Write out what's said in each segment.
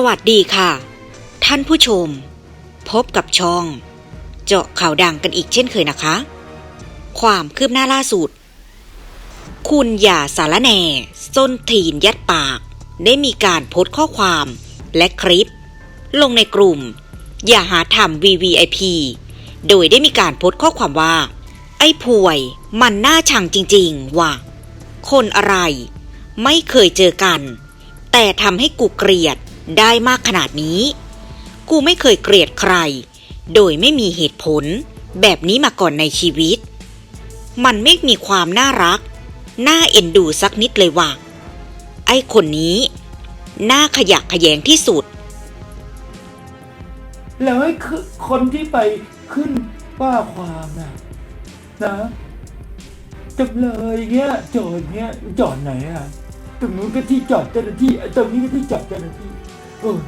สวัสดีค่ะ ท่านผู้ชม พบกับช่อง เจาะข่าวดังกันอีกเช่นเคยนะคะ ความคืบหน้าล่าสุด คุณอย่าสารแหน่ส้นถีนยัดปาก ได้มีการโพสต์ข้อความและคลิป ลงในกลุ่ม อย่าหาทำ VVIP โดยได้มีการโพสต์ข้อความว่า ไอ้ป่วยมันน่าชังจริงๆว่ะคนอะไร ไม่เคยเจอกัน แต่ทำให้กูเกลียด ได้มากขนาดนี้ กูไม่เคยเกลียดใคร โดยไม่มีเหตุผล แบบนี้มาก่อนในชีวิต มันไม่มีความน่ารัก น่าเอ็นดูสักนิดเลยว่ะ ไอ้คนนี้ น่าขยะแขยงที่สุด แล้วให้คือคนที่ไปขึ้นว่าความน่ะนะจำเลยเงี้ยจอดเงี้ยจอดไหนอะตรงนู้นก็ที่จอดเจ้าหน้าที่ตรงนี้ก็ที่จอดเจ้าหน้าที่ โอ้ย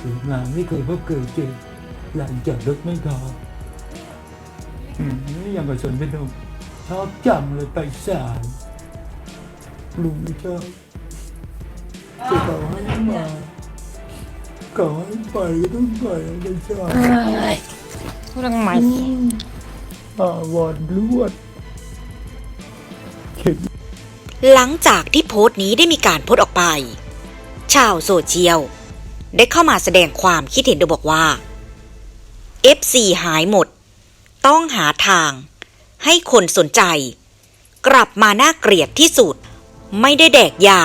ถึงมาไม่เคยพบเคยเจอหลังจอดรถไม่พออืมยังกับสนเป็นหนุ่มชอบจังเลยไปศาลลุงไม่ชอบจะขอให้มาขอให้ไปก็ต้องไปไม่ชอบพูดทำไมอาวอนลวดเข็มหลังจากที่โพสต์นี้ได้มีการโพสต์ออกไป ชาวโซเชียล ได้เข้ามาแสดงความคิดเห็นโดยบอกว่า FC หายหมด ต้องหาทาง ให้คนสนใจ กลับมาน่าเกลียดที่สุด ไม่ได้แดกยา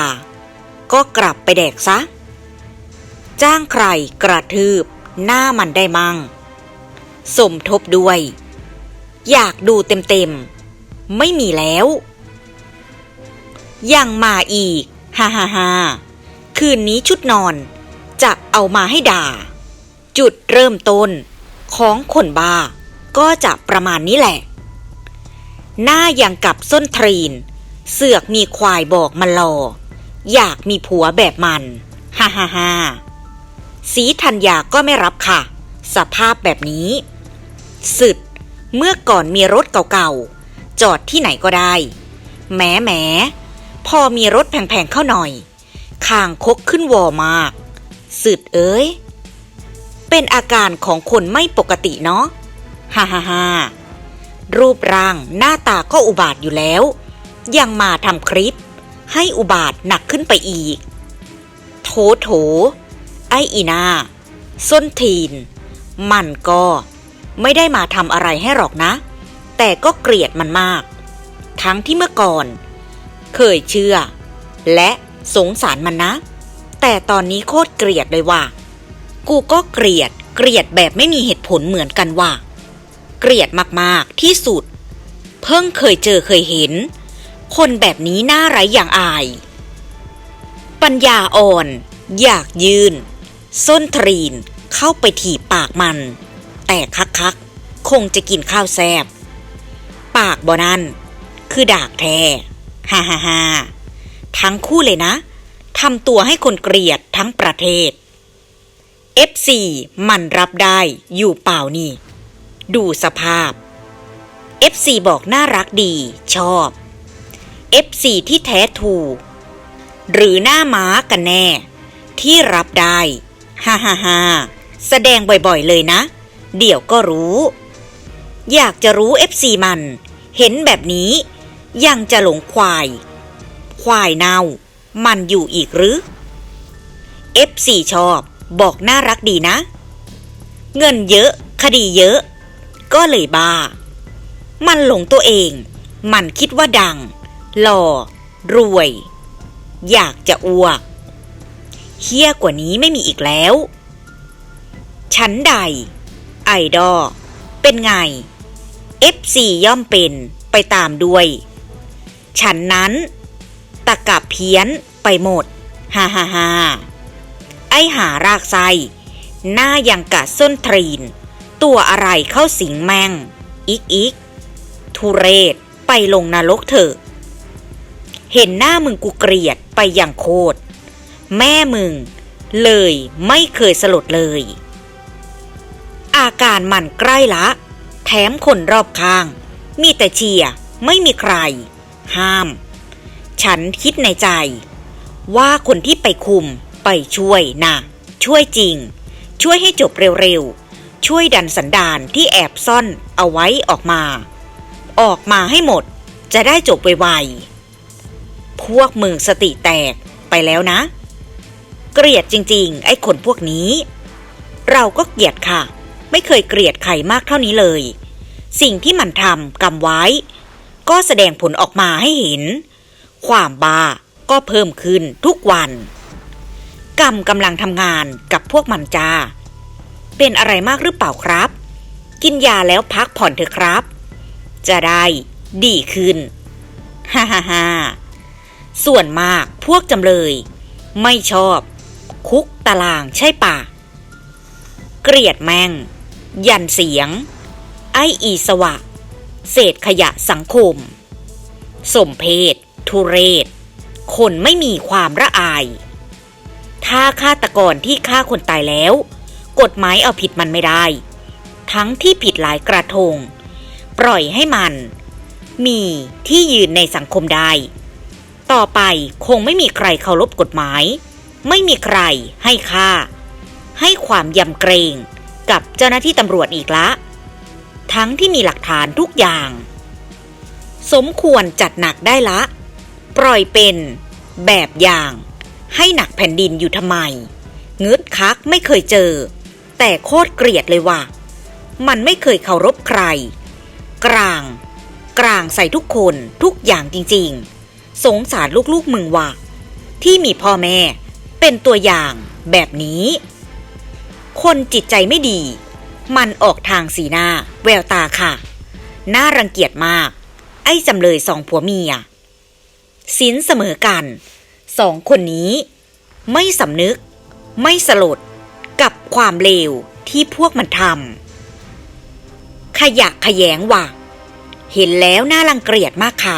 ก็กลับไปแดกซะ จ้างใครกระทืบ หน้ามันได้มั่ง สมทบด้วย อยากดูเต็มๆ ไม่มีแล้ว ยังมาอีก ฮ่าฮ่าฮ่าคืนนี้ชุดนอน จะเอามาให้ด่า จุดเริ่มต้นของคนบ้าก็จะประมาณนี้แหละ หน้าอยังกับส้นทรีน เสือกมีควายบอกมันรอ อยากมีผัวแบบมันฮ่าฮ่าฮ่าสีธัญญาก็ไม่รับค่ะ สภาพแบบนี้สึดเมื่อก่อนมีรถเก่าๆ จอดที่ไหนก็ได้แหมแหมพอมีรถแพงๆเข้าหน่อยคางคกขึ้นวอมาก สืดเอ้ย เป็นอาการของคนไม่ปกติเนาะ ฮ่าฮ่าฮ่ารูปร่างหน้าตาก็อุบาทอยู่แล้ว ยังมาทำคลิป ให้อุบาทหนักขึ้นไปอีก โถโถ ไออีนา ส้นทีน มันก็ไม่ได้มาทำอะไรให้หรอกนะ แต่ก็เกลียดมันมาก ทั้งที่เมื่อก่อน เคยเชื่อ และสงสารมันนะ แต่ตอนนี้โคตรเกลียดเลยว่ะ กูก็เกลียด เกลียดแบบไม่มีเหตุผลเหมือนกันว่ะ เกลียดมากๆที่สุด เพิ่งเคยเจอเคยเห็น คนแบบนี้น่าไร้อย่างอาย ปัญญาอ่อน อยากยืน ส้นทรีนเข้าไปถีบปากมัน แต่คักๆคงจะกินข้าวแซบ ปากบอนั่น คือดากแท้ฮ่าฮ่าฮ่าทั้งคู่เลยนะ ทำตัวให้คนเกลียดทั้งประเทศ F4 มันรับได้อยู่เปล่านี่ ดูสภาพ F4 บอกน่ารักดีชอบ F4 ที่แท้ถูกหรือหน้าม้ากันแน่ ที่รับได้ฮ่าฮ่าฮ่าแสดงบ่อยๆเลยนะ เดี๋ยวก็รู้ อยากจะรู้ FC มัน เห็นแบบนี้ ยังจะหลงควาย ควายเน่า มันอยู่อีกหรือ F4 ชอบบอกน่ารักดีนะ เงินเยอะ คดีเยอะ ก็เลยบ้า มันหลงตัวเอง มันคิดว่าดัง หล่อ รวย อยากจะอ้วกเฮี้ยกว่านี้ไม่มีอีกแล้วชั้นใด ไอดอลเป็นไง F4 ย่อมเป็นไปตามด้วย ฉันนั้น ตะกับเพี้ยนไปหมด ฮ่าฮ่าฮ่าไอหารากไส้หน้ายังกะส้นทรีน ตัวอะไรเข้าสิงแมงอีกอีกทุเรศไปลงนรกเถอะ เห็นหน้ามึงกูเกลียดไปอย่างโคตร แม่มึง เลยไม่เคยสลดเลย อาการมันใกล้ละ แถมคนรอบข้าง มีแต่เชียร์ไม่มีใคร ห้าม ฉันคิดในใจ ว่าคนที่ไปคุมไปช่วยนะช่วยจริง ช่วยให้จบเร็วๆ ช่วยดันสันดานที่แอบซ่อนเอาไว้ออกมา ออกมาให้หมดจะได้จบไวๆ พวกมึงสติแตกไปแล้วนะ เกลียดจริง ๆ ไอ้คนพวกนี้ เราก็เกลียดค่ะ ไม่เคยเกลียดใครมากเท่านี้เลย สิ่งที่มันทำกำไว้ ก็แสดงผลออกมาให้เห็น ความบ้าก็เพิ่มขึ้นทุกวัน กรรมกำลังทำงานกับพวกมันจ้า เป็นอะไรมากหรือเปล่าครับ กินยาแล้วพักผ่อนเถอะครับ จะได้ดีขึ้น ฮ่าฮ่าฮ่าส่วนมากพวกจำเลย ไม่ชอบ คุกตารางใช่ปะเกลียดแมง ยันเสียง ไออีสวะ เศษขยะสังคม สมเพศ ทุเรศ คนไม่มีความระอาย ถ้าฆาตกรที่ฆ่าคนตายแล้ว กฎหมายเอาผิดมันไม่ได้ ทั้งที่ผิดหลายกระทง ปล่อยให้มัน มีที่ยืนในสังคมได้ ต่อไปคงไม่มีใครเคารพกฎหมาย ไม่มีใครให้ค่า ให้ความยำเกรงกับเจ้าหน้าที่ตำรวจอีกละ ทั้งที่มีหลักฐานทุกอย่าง สมควรจัดหนักได้ละ ปล่อยเป็น แบบอย่าง ให้หนักแผ่นดินอยู่ทำไมเงึดคักไม่เคยเจอ แต่โคตรเกลียดเลยว่ะ มันไม่เคยเคารพใคร กลาง กลางใส่ทุกคนทุกอย่างจริงๆ สงสารลูกๆมึงว่ะ ที่มีพ่อแม่เป็นตัวอย่างแบบนี้ คนจิตใจไม่ดี มันออกทางสีหน้า แววตาค่ะ น่ารังเกียจมาก ไอ้จำเลยสองผัวเมีย สินเสมอกัน สองคนนี้ ไม่สำนึก ไม่สลด กับความเลวที่พวกมันทำขยะขยงว่ะ เห็นแล้วน่ารังเกียจมากค่ะ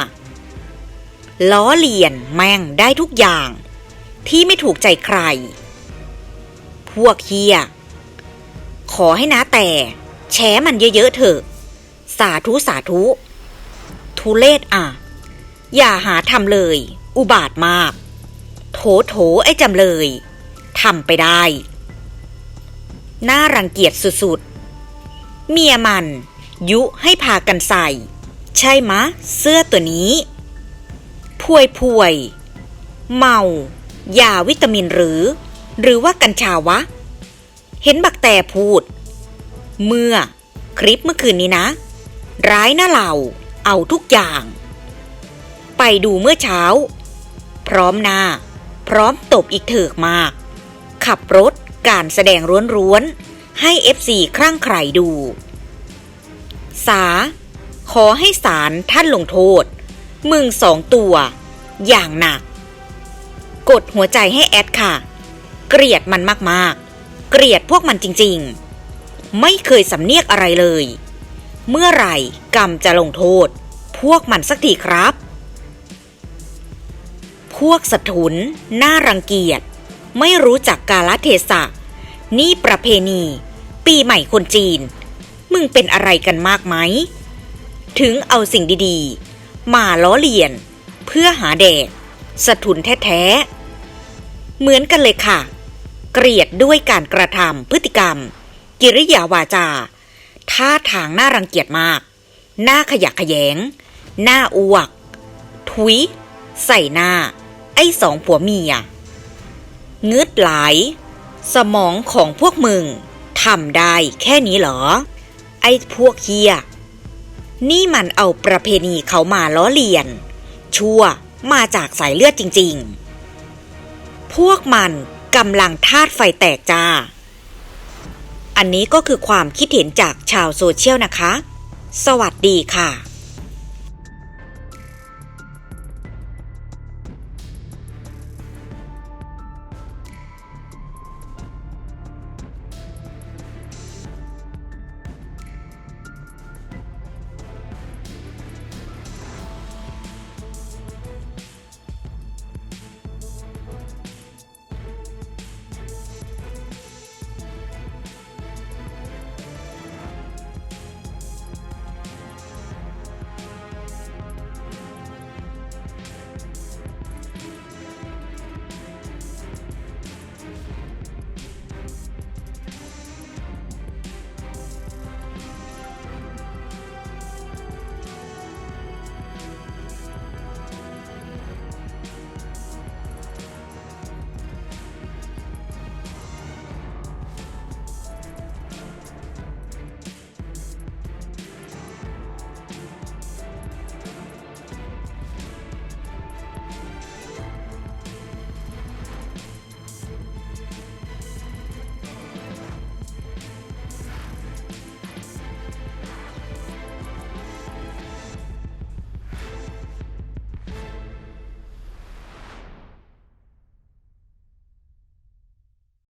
ล้อเลียนแม่งได้ทุกอย่าง ที่ไม่ถูกใจใคร พวกเฮียขอให้นะแต่แช้มันเยอะๆเถอะ สาธุสาธุ ทุเลศอะ อย่าหาทำเลย อุบาทมาก โถโถไอ้จำเลยทำไปได้ น่ารังเกียจสุดๆ เมียมัน ยุให้พากันใส่ ใช่มะ เสื้อตัวนี้พวยพวย เมายาวิตามินหรือ หรือว่ากัญชาวะ เห็นบักแต่พูด เมื่อคลิปเมื่อคืนนี้นะ ร้ายหน้าเหล่าเอาทุกอย่าง ไปดูเมื่อเช้า พร้อมหน้า พร้อมตบอีกเถิกมาก ขับรถการแสดงร้วนๆ ให้เอฟซีครั่งใครดู สา ขอให้ศาลท่านลงโทษ มึงสองตัว อย่างหนัก กดหัวใจให้แอดค่ะ เกลียดมันมากๆ เกลียดพวกมันจริงๆ ไม่เคยสำเนียกอะไรเลย เมื่อไหร่กรรมจะลงโทษ พวกมันสักทีครับ พวกสถุน น่ารังเกียจ ไม่รู้จักกาลเทศะ นี่ประเพณี ปีใหม่คนจีน มึงเป็นอะไรกันมากไหม ถึงเอาสิ่งดีๆ มาล้อเลียน เพื่อหาแดกสถุนแท้ๆ เหมือนกันเลยค่ะ เกลียดด้วยการกระทำพฤติกรรม กิริยาวาจา ท่าทางน่ารังเกียจมาก หน้าขยะแขยง หน้าอวกทุย ใส่หน้า อ้สองผัวเมียงึดหลาย สมองของพวกมึงทำได้แค่นี้เหรอ ไอ้พวกเฮียนี่มันเอาประเพณีเขามาล้อเลียน ชั่วมาจากสายเลือดจริง ๆ พวกมันกำลังธาตุไฟแตกจ้า อันนี้ก็คือความคิดเห็นจากชาวโซเชียลนะคะ สวัสดีค่ะ